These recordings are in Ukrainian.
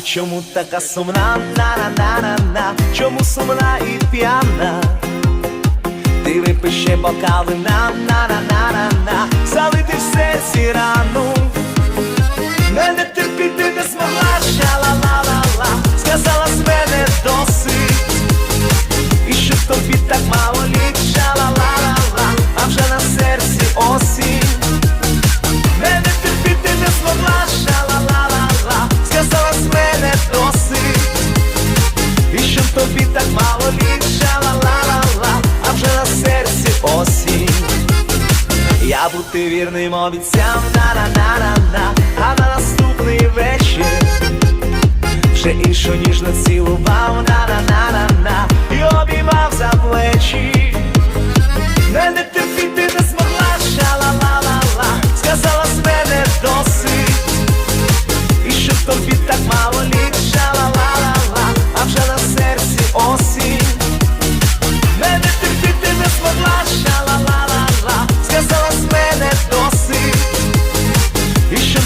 Чому така сумна, на-на-на-на-на. Чому сумна і п'яна? Ти випий бокали. Бокал вина, на-на-на-на-на Залити все серці рану Мене І що тобі так мало літ, ша-ла-ла-ла-ла А вже на серці осінь. Я бути вірним обіцяв на-на-на-на-на А на наступний вечір Вже іншу ніжно цілував на-на-на-на-на І обіймав за плечі. Мене терпіти не змогла, ша-ла-ла-ла-ла Сказала з мене досить. І що тобі так мало літ, ша-ла-ла-ла-ла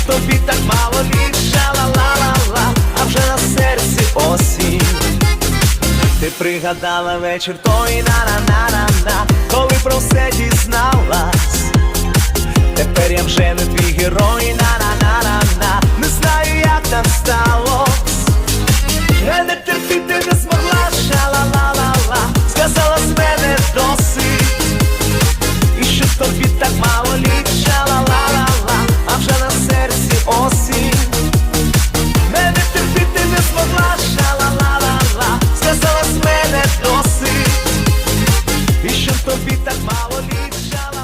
тобі так мало літ, ла-ла-ла, а вже на серці осінь. Ти пригадала вечір, той на-на-на-на-на коли про все дізналась, тепер я вже не твій герой, на-на-на-на-на не знаю, як там сталось. Я не терпіти не змогла, ша-ла-ла-ла-ла сказала з мене досить, і що тобі так мало літ, ла мало більша.